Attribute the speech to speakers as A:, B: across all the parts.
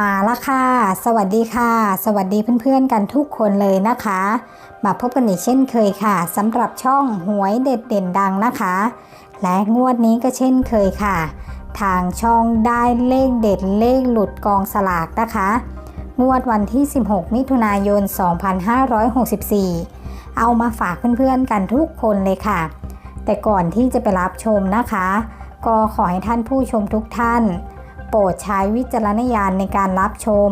A: มาละค่ะ สวัสดีค่ะ สวัสดีเพื่อนๆกันทุกคนเลยนะคะ มาพบกันอีกเช่นเคยค่ะสำหรับช่องหวยเด็ดเด่นดังนะคะ และงวดนี้ก็เช่นเคยค่ะ ทางช่องได้เลขเด็ดเลขหลุดกองสลากนะคะ งวดวันที่ 16 มิถุนายน 2564 เอามาฝากเพื่อนๆกันทุกคนเลยค่ะ แต่ก่อนที่จะไปรับชมนะคะ ก็ขอให้ท่านผู้ชมทุกท่าน ปรดใช้วิจารณญาณในการรับชม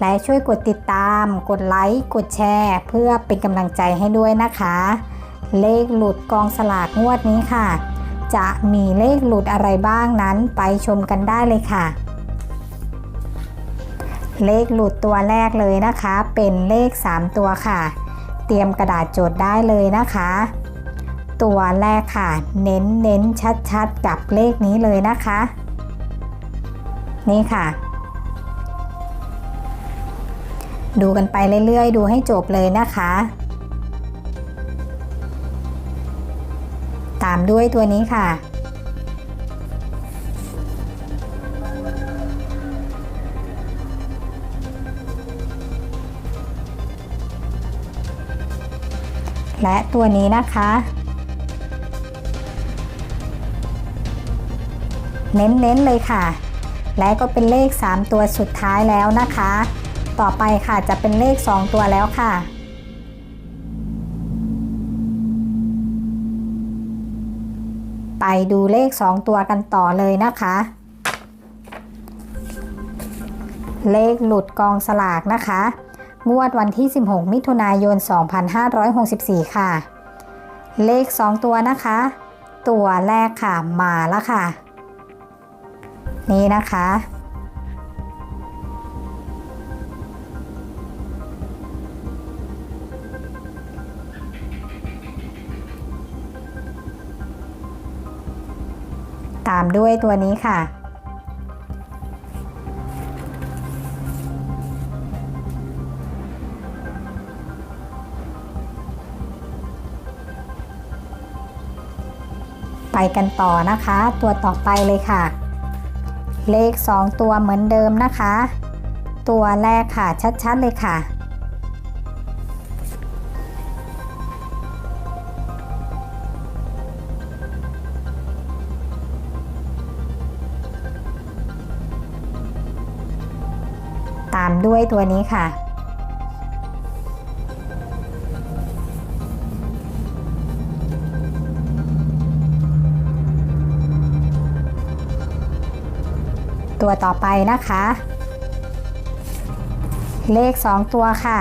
A: และช่วยกดติดตาม กดไลค์ กดแชร์ เพื่อเป็นกำลังใจให้ด้วยนะคะ เลขหลุดกองสลากงวดนี้ค่ะ จะมีเลขหลุดอะไรบ้างนั้นไปชมกันได้เลยค่ะ เลขหลุดตัวแรกเลยนะคะ เป็นเลข 3 ตัวค่ะ เตรียมกระดาษโจทย์ได้เลยนะคะ ตัวแรกค่ะ เน้นเน้นชัดๆ กับเลขนี้เลยนะคะ นี่ค่ะ ดูกันไปเรื่อยๆ ดูให้จบเลยนะคะ ตามด้วยตัวนี้ค่ะ และตัวนี้นะคะเน้นๆเลยค่ะ และก็เป็นเลข 3 ตัวสุดท้ายแล้วนะคะ ต่อไปค่ะจะเป็นเลข 2 ตัวแล้วค่ะ ไปดูเลข 2 ตัวกันต่อเลยนะคะ เลขหลุดกองสลากนะคะ งวดวันที่ 16 มิถุนายน 2564 ค่ะ เลข 2 ตัวนะคะ ตัวแรกค่ะมาแล้วค่ะ นี่นะคะ ตามด้วยตัวนี้ค่ะไปกันต่อนะคะ ตัวต่อไปเลยค่ะ เลข 2 ตัวเหมือนเดิมนะคะ ตัวแรกค่ะชัด ๆ เลยค่ะ ตามด้วยตัวนี้ค่ะ ตัวต่อไปนะคะ เลข 2 ตัวค่ะ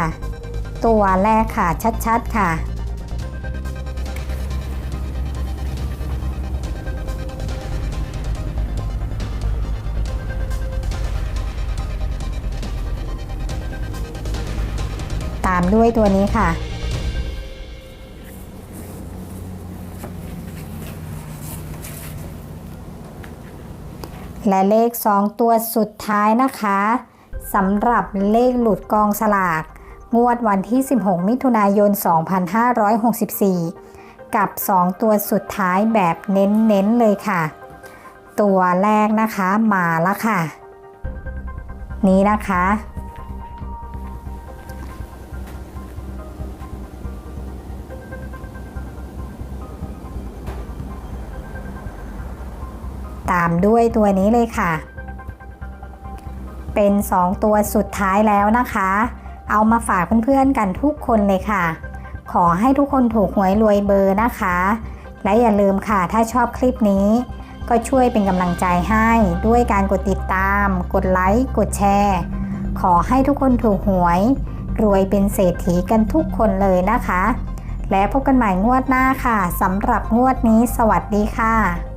A: ตัวแรกค่ะชัดๆค่ะ ตามด้วยตัวนี้ค่ะ และเลข 2 ตัวสุดท้ายนะคะสำหรับเลขหลุดกองสลาก งวดวันที่ 16 มิถุนายน 2564 กับ 2 ตัวสุดท้ายแบบเน้นๆเลยค่ะ ตัวแรกนะคะมาแล้วค่ะ นี้นะคะ ตามด้วยตัวนี้เลยค่ะ เป็น 2 ตัวสุดท้ายแล้วนะคะ เอามาฝากเพื่อนๆกันทุกคนเลยค่ะ ขอให้ทุกคนถูกหวยรวยเบอร์นะคะ และอย่าลืมค่ะถ้าชอบคลิปนี้ ก็ช่วยเป็นกำลังใจให้ด้วยการกดติดตาม กดไลค์กดแชร์ขอให้ทุกคนถูกหวย รวยเป็นเศรษฐีกันทุกคนเลยนะคะ และพบกันใหม่งวดหน้าค่ะสำหรับงวดนี้สวัสดีค่ะ